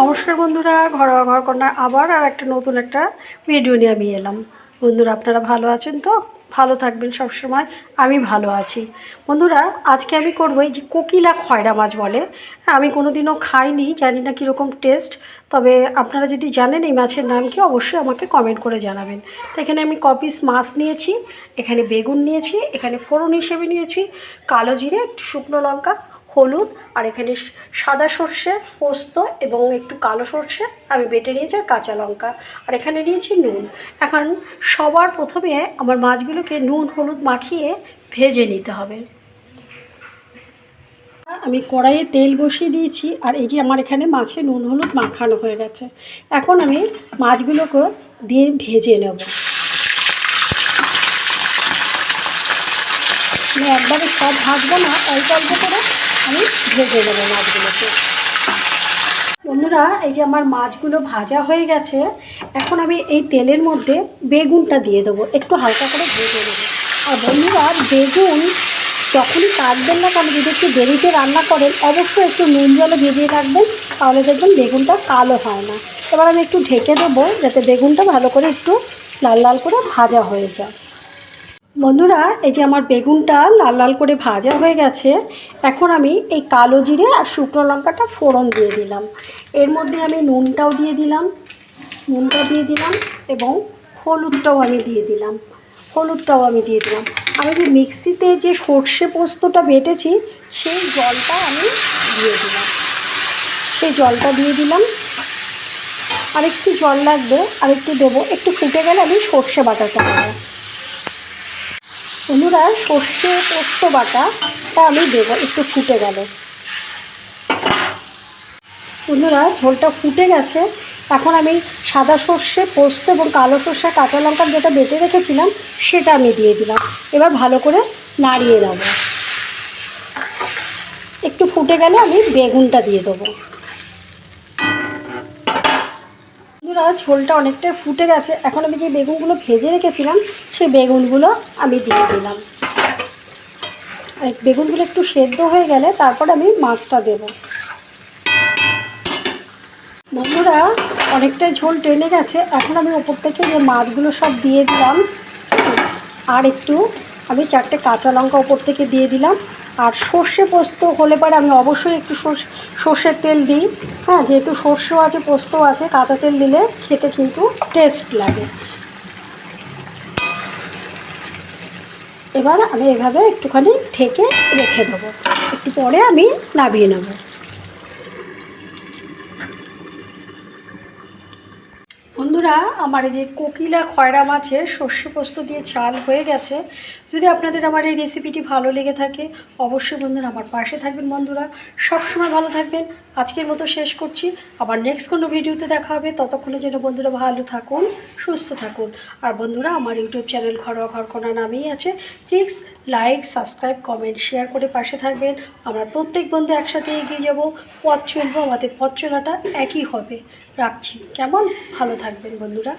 নমস্কার বন্ধুরা, ঘরোয়া ঘর কন্যা আবার আর একটা নতুন একটা ভিডিও নিয়ে আমি এলাম। বন্ধুরা, আপনারা ভালো আছেন তো? ভালো থাকবেন সবসময়, আমি ভালো আছি। বন্ধুরা, আজকে আমি করব এই যে কোকিলা খয়রা মাছ বলে। আমি কোনো দিনও খাইনি, জানি না কীরকম টেস্ট তবে আপনারা যদি জানেন এই মাছের নাম কি, অবশ্যই আমাকে কমেন্ট করে জানাবেন। তো এখানে আমি কপিস মাছ নিয়েছি, এখানে বেগুন নিয়েছি, এখানে ফোড়ন হিসেবে নিয়েছি, কালো জিরে, একটু শুকনো লঙ্কা হলুদ আর এখানে সাদা সর্ষে, পোস্ত এবং একটু কালো সর্ষে আমি বেটে নিয়েছি কাঁচা লঙ্কা। আর এখানে নিয়েছি নুন। এখন সবার প্রথমে আমার মাছগুলোকে নুন, হলুদ মাখিয়ে ভেজে নিতে হবে। আমি কড়াইয়ে তেল বসিয়ে দিয়েছি আর এই যে আমার এখানে মাছে নুন, হলুদ মাখানো হয়ে গেছে। এখন আমি মাছগুলোকে দিয়ে ভেজে নেব। আমি একবারে সব ভাজবো না, অল্প অল্প করে আমি ভেজে নেব মাছগুলোকে। বন্ধুরা, এই যে আমার মাছগুলো ভাজা হয়ে গেছে, এখন আমি এই তেলের মধ্যে বেগুনটা দিয়ে দেবো। একটু হালকা করে ভেজে নেব। আর বন্ধুরা, বেগুন যখনই কাটবেন না কেন, যদি একটু দেরিতে রান্না করেন, অবশ্যই একটু নুন জলে ভিজিয়ে রাখবেন, তাহলে দেখবেন বেগুনটা কালো হয় না। এবার আমি একটু ঢেকে দেবো, যাতে বেগুনটা ভালো করে একটু লাল লাল করে ভাজা হয়ে যায়। বন্ধুরা, এই যে আমার বেগুনটা লাল লাল করে ভাজা হয়ে গেছে, এখন আমি এই কালো জিরে আর শুকনো লঙ্কাটা ফোড়ন দিয়ে দিলাম। এর মধ্যে আমি নুনটাও দিয়ে দিলাম নুনটা দিয়ে দিলাম এবং হলুদটাও আমি দিয়ে দিলাম, হলুদটাও আমি দিয়ে দিলাম। আমি যে মিক্সিতে যে সর্ষে পোস্তটা বেটেছি, সেই জলটা আমি দিয়ে দিলাম। সেই জলটা দিয়ে দিলাম। আর একটু জল লাগবে আর একটু দেবো, একটু ফুটে গেলে আমি সর্ষে বাটাটা দেবো। বন্ধুরা সর্ষে পোস্ত বাটাটা আমি দেবো একটু ফুটে গেলে। বন্ধুরা ঝোলটা ফুটে গেছে। এখন আমি সাদা সর্ষে পোস্ত এবং কালো সর্ষে, কাঁচা লঙ্কা যেটা বেটে রেখেছিলাম, সেটা আমি দিয়ে দিলাম। এবার ভালো করে নাড়িয়ে নেব। একটু ফুটে গেলে আমি বেগুনটা দিয়ে দেবো। বন্ধুরা, ঝোলটা অনেকটাই ফুটে গেছে। এখন আমি যে বেগুনগুলো ভেজে রেখেছিলাম, সেই বেগুনগুলো আমি দিয়ে দিলাম। আর বেগুনগুলো একটু সেদ্ধ হয়ে গেলে তারপর আমি মাছটা দেব। বন্ধুরা, অনেকটাই ঝোল টেনে গেছে। এখন আমি ওপর থেকে যে মাছগুলো সব দিয়ে দিলাম, আর একটু আমি চারটে কাঁচা লঙ্কা ওপর থেকে দিয়ে দিলাম। আর সর্ষে পোস্ত হলে পরে আমি অবশ্যই একটু সর্ষে, সর্ষের তেল দিই। হ্যাঁ যেহেতু সর্ষেও আছে, পোস্তও আছে, কাঁচা তেল দিলে খেতে কিন্তু টেস্ট লাগে। এবার আমি এভাবে একটুখানি ঢেকে রেখে দেবো। একটু পরে আমি নামিয়ে নেব। বন্ধুরা, আমার এই যে কোকিলা খয়রা মাছের সর্ষে পোস্ত দিয়ে চাল হয়ে গেছে। যদি আপনাদের আমার এই রেসিপিটি ভালো লেগে থাকে, অবশ্যই বন্ধুরা আমার পাশে থাকবেন বন্ধুরা। সবসময় ভালো থাকবেন। আজকের মতো শেষ করছি। আবার নেক্সট কোনো ভিডিওতে দেখা হবে। ততক্ষণের জন্য বন্ধুরা ভালো থাকুন, সুস্থ থাকুন। আর বন্ধুরা, আমার ইউটিউব চ্যানেল ঘরোয়া ঘরকোনা নামেই আছে। Please like subscribe comment share করে পাশে থাকবেন। আমরা প্রত্যেক বন্ধু একসাথে এগিয়ে যাব। পথ চলবো, আমাদের পথ চলাটা একই হবে। রাখছি। কেমন? ভালো থাকবেন বন্ধুরা।